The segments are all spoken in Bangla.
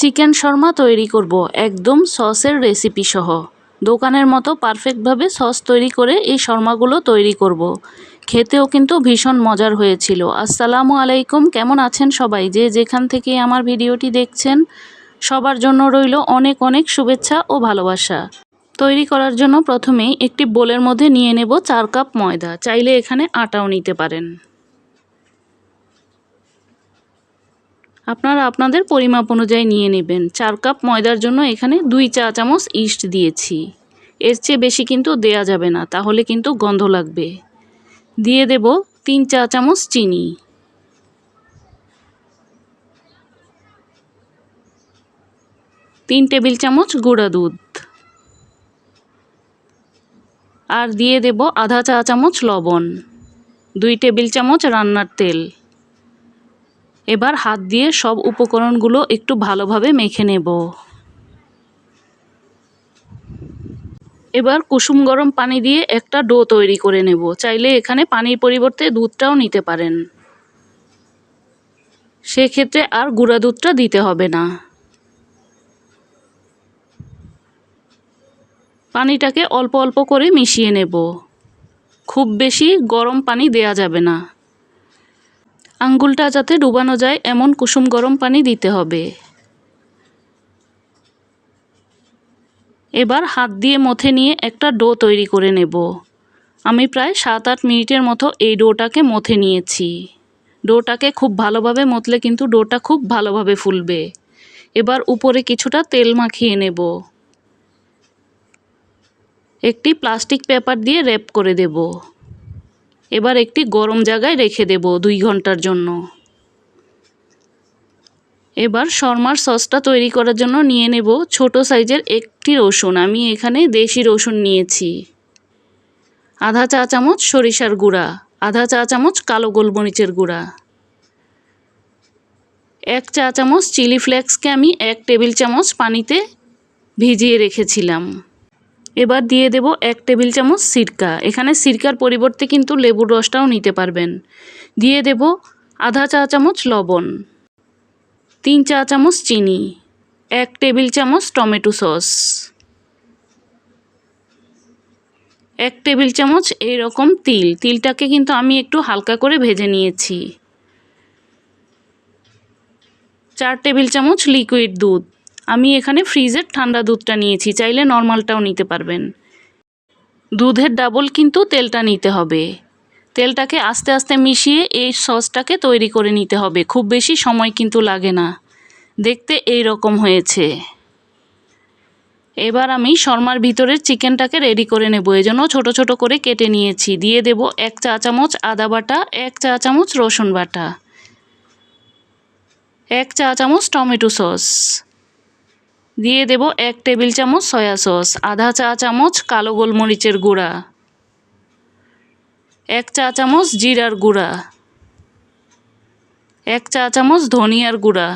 চিকেন শর্মা তৈরি করব, একদম সসের রেসিপি সহ। দোকানের মতো পারফেক্টভাবে সস তৈরি করে এই শর্মাগুলো তৈরি করব। খেতেও কিন্তু ভীষণ মজার হয়েছিল। আসসালামু আলাইকুম, কেমন আছেন সবাই? যে যেখান থেকে আমার ভিডিওটি দেখছেন, সবার জন্য রইল অনেক অনেক শুভেচ্ছা ও ভালোবাসা। তৈরি করার জন্য প্রথমেই একটি বোলের মধ্যে নিয়ে নেব চার কাপ ময়দা। চাইলে এখানে আটাও নিতে পারেন। আপনারা আপনাদের পরিমাপ অনুযায়ী নিয়ে নেবেন। চার কাপ ময়দার জন্য এখানে দুই চা চামচ ইস্ট দিয়েছি। এর চেয়ে বেশি কিন্তু দেয়া যাবে না, তাহলে কিন্তু গন্ধ লাগবে। দিয়ে দেব তিন চা চামচ চিনি। তিন টেবিল চামচ গুঁড়া দুধ। আর দিয়ে দেব আধা চা চামচ লবণ। দুই টেবিল চামচ রান্নার তেল। এবার হাত দিয়ে সব উপকরণগুলো একটু ভালোভাবে মেখে নেব। এবার কুসুম গরম পানি দিয়ে একটা ডো তৈরি করে নেব। চাইলে এখানে পানির পরিবর্তে দুধটাও নিতে পারেন। সেক্ষেত্রে আর গুঁড়া দুধটা দিতে হবে না। পানিটাকে অল্প অল্প করে মিশিয়ে নেব। খুব বেশি গরম পানি দেয়া যাবে না। আঙ্গুলটা যাতে ডুবানো যায়, এমন কুসুম গরম পানি দিতে হবে। এবার হাত দিয়ে মথে নিয়ে একটা ডো তৈরি করে নেব। আমি প্রায় সাত আট মিনিটের মতো এই ডোটাকে মথে নিয়েছি। ডোটাকে খুব ভালোভাবে মতলে কিন্তু ডোটা খুব ভালোভাবে ফুলবে। এবার উপরে কিছুটা তেল মাখিয়ে নেব। একটি প্লাস্টিক পেপার দিয়ে র্যাপ করে দেব। এবার একটি গরম জায়গায় রেখে দেব দুই ঘণ্টার জন্য। এবার শর্মার সসটা তৈরি করার জন্য নিয়ে নেব ছোট সাইজের একটি রসুন। আমি এখানে দেশি রসুন নিয়েছি। আধা চা চামচ সরিষার গুঁড়া, আধা চা চামচ কালো গোলমরিচের গুঁড়া। এক চা চামচ চিলি ফ্লেক্সকে আমি এক টেবিল চামচ পানিতে ভিজিয়ে রেখেছিলাম। এবার দিয়ে দেব এক টেবিল চামচ সিরকা। এখানে সিরকার পরিবর্তে কিন্তু লেবুর রসটাও নিতে পারবেন। দিয়ে দেব আধা চা চামচ লবণ, তিন চা চামচ চিনি, এক টেবিল চামচ টমেটো সস, এক টেবিল চামচ এইরকম তিল। তিলটাকে কিন্তু আমি একটু হালকা করে ভেজে নিয়েছি। চার টেবিল চামচ লিকুইড দুধ আমি এখানে ফ্রিজের ঠান্ডা দুধটা নিয়েছি, চাইলে নর্মালটাও নিতে পারবেন। দুধের ডাবল কিন্তু তেলটা নিতে হবে। তেলটাকে আস্তে আস্তে মিশিয়ে এই সসটাকে তৈরি করে নিতে হবে। খুব বেশি সময় কিন্তু লাগে না। দেখতে এই রকম হয়েছে। এবার আমি শর্মার ভিতরের চিকেনটাকে রেডি করে নেব। এজন্য ছোট ছোট করে কেটে নিয়েছি। দিয়ে দেব এক চা চামচ আদা বাটা, এক চা চামচ রসুন বাটা, এক চা চামচ টমেটো সস। দিয়ে দেব এক টেবিল চামচ সয়া সস, আধা চা চামচ কালো গোলমরিচের গুঁড়া, এক চা চামচ জিরার গুঁড়া, এক চা চামচ ধনিয়ার গুঁড়া,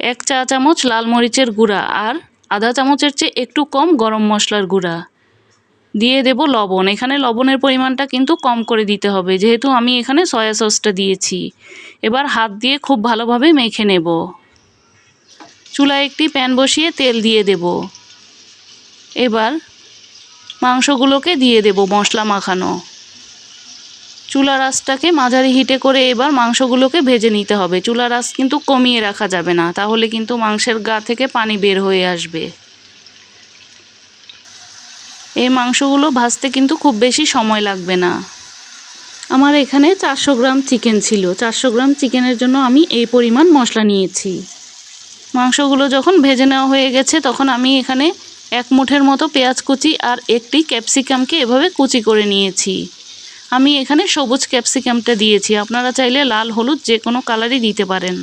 এক চা চামচ লাল মরিচের গুঁড়া আর আধা চামচের চেয়ে একটু কম গরম মশলার গুঁড়া। দিয়ে দেব লবণ। এখানে লবণের পরিমাণটা কিন্তু কম করে দিতে হবে, যেহেতু আমি এখানে সয়া সসটা দিয়েছি। এবার হাত দিয়ে খুব ভালোভাবে মেখে নেব। চুলায় একটি প্যান বসিয়ে তেল দিয়ে দেব। এবার মাংসগুলোকে দিয়ে দেব মশলা মাখানো। চুলার আঁচটাকে মাঝারি হিটে করে এবার মাংসগুলোকে ভেজে নিতে হবে। চুলার আঁচ কিন্তু কমিয়ে রাখা যাবে না, তাহলে কিন্তু মাংসের গা থেকে পানি বের হয়ে আসবে। এই মাংসগুলো ভাজতে কিন্তু খুব বেশি সময় লাগবে না। আমার এখানে চারশো গ্রাম চিকেন ছিল। চারশো গ্রাম চিকেনের জন্য আমি এই পরিমাণ মশলা নিয়েছি। মাংসগুলো যখন ভেজে নেওয়া হয়ে গেছে, তখন আমি এখানে এক মুঠের মতো পেঁয়াজ কুচি আর একটি ক্যাপসিকামকে এভাবে কুচি করে নিয়েছি। আমি এখানে সবুজ ক্যাপসিকামটা দিয়েছি। আপনারা চাইলে লাল, হলুদ যে কোনো কালারই দিতে পারেন।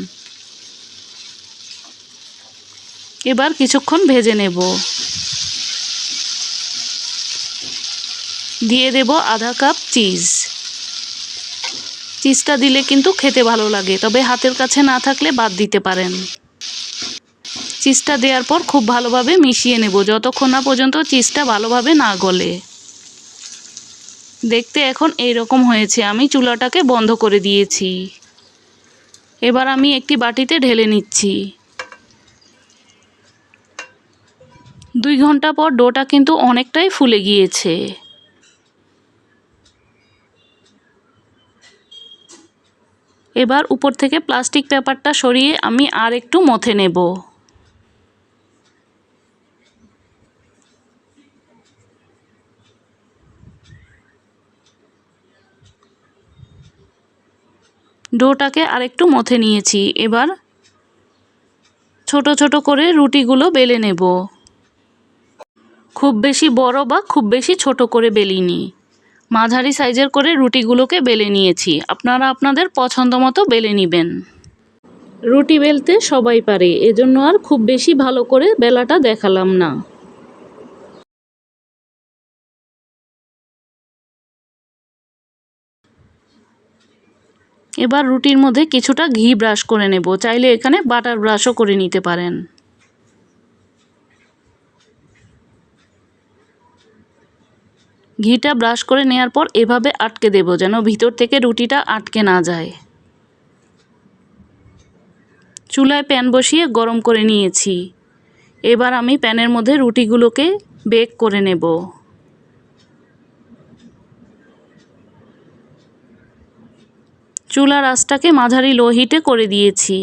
এবার কিছুক্ষণ ভেজে নেব। দিয়ে দেব আধা কাপ চিজ। চিজটা দিলে কিন্তু খেতে ভালো লাগে, তবে হাতের কাছে না থাকলে বাদ দিতে পারেন। চিজটা দেওয়ার পর খুব ভালোভাবে মিশিয়ে নেব। যতক্ষণ না পর্যন্ত চিজটা ভালোভাবে না গলে। দেখতে এখন এই রকম হয়েছে। আমি চুলাটাকে বন্ধ করে দিয়েছি। এবার আমি একটি বাটিতে ঢেলে নিচ্ছি। দুই ঘণ্টা পর ডোটা কিন্তু অনেকটাই ফুলে গিয়েছে। এবার উপর থেকে প্লাস্টিক পেপারটা সরিয়ে আমি আর একটু মথে নেব। ডোটাকে আরেকটু মথে নিয়েছি। এবার ছোট ছোট করে রুটিগুলো বেলে নেব। খুব বেশি বড় বা খুব বেশি ছোট করে বেলিনি। মাঝারি সাইজের করে রুটিগুলোকে বেলে নিয়েছি। আপনারা আপনাদের পছন্দ মতো বেলে নেবেন। রুটি বেলতে সবাই পারে, এজন্য আর খুব বেশি ভালো করে বেলাটা দেখালাম না। এবার রুটির মধ্যে কিছুটা ঘি ব্রাশ করে নেব। চাইলে এখানে বাটার ব্রাশও করে নিতে পারেন। ঘিটা ব্রাশ করে নেওয়ার পর এভাবে আটকে দেব যেন ভিতর থেকে রুটিটা আটকে না যায়। চুলায় প্যান বসিয়ে গরম করে নিয়েছি। এবার আমি প্যানের মধ্যে রুটিগুলোকে বেক করে নেব। চুলার আঁচটাকে মাঝারি লো হিটে করে দিয়েছি।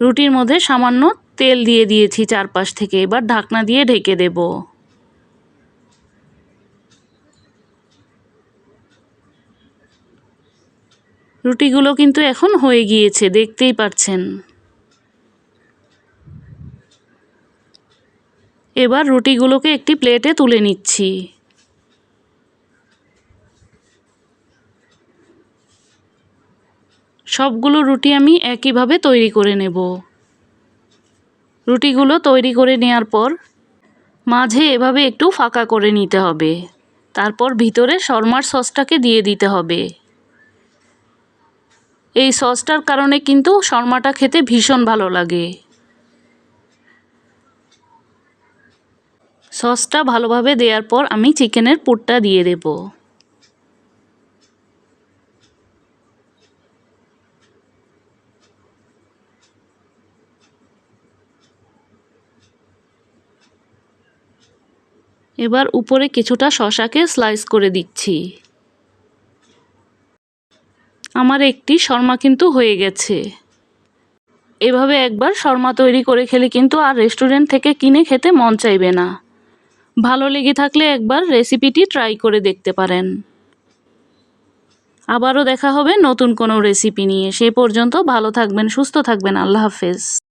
রুটির মধ্যে সামান্য তেল দিয়ে দিয়েছি চারপাশ থেকে, এবার ঢাকনা দিয়ে ঢেকে দেব। রুটিগুলো কিন্তু এখন হয়ে গিয়েছে, দেখতেই পাচ্ছেন। এবার রুটিগুলোকে একটি প্লেটে তুলে নিচ্ছি। সবগুলো রুটি আমি একইভাবে তৈরি করে নেব। রুটিগুলো তৈরি করে নেওয়ার পর মাঝে এভাবে একটু ফাঁকা করে নিতে হবে। তারপর ভিতরে শর্মার সসটাকে দিয়ে দিতে হবে। এই সসটার কারণে কিন্তু শর্মাটা খেতে ভীষণ ভালো লাগে। সসটা ভালোভাবে দেওয়ার পর আমি চিকেনের পুরটা দিয়ে দেবো। এবার উপরে কিছুটা শশাকে স্লাইস করে দিচ্ছি। আমার একটি শর্মা কিন্তু হয়ে গেছে। এভাবে একবার শর্মা তৈরি করে খেলে কিন্তু আর রেস্টুরেন্ট থেকে কিনে খেতে মন চাইবে না। ভালো লেগে থাকলে একবার রেসিপিটি ট্রাই করে দেখতে পারেন। আবারও দেখা হবে নতুন কোনো রেসিপি নিয়ে। সে পর্যন্ত ভালো থাকবেন, সুস্থ থাকবেন। আল্লাহ হাফেজ।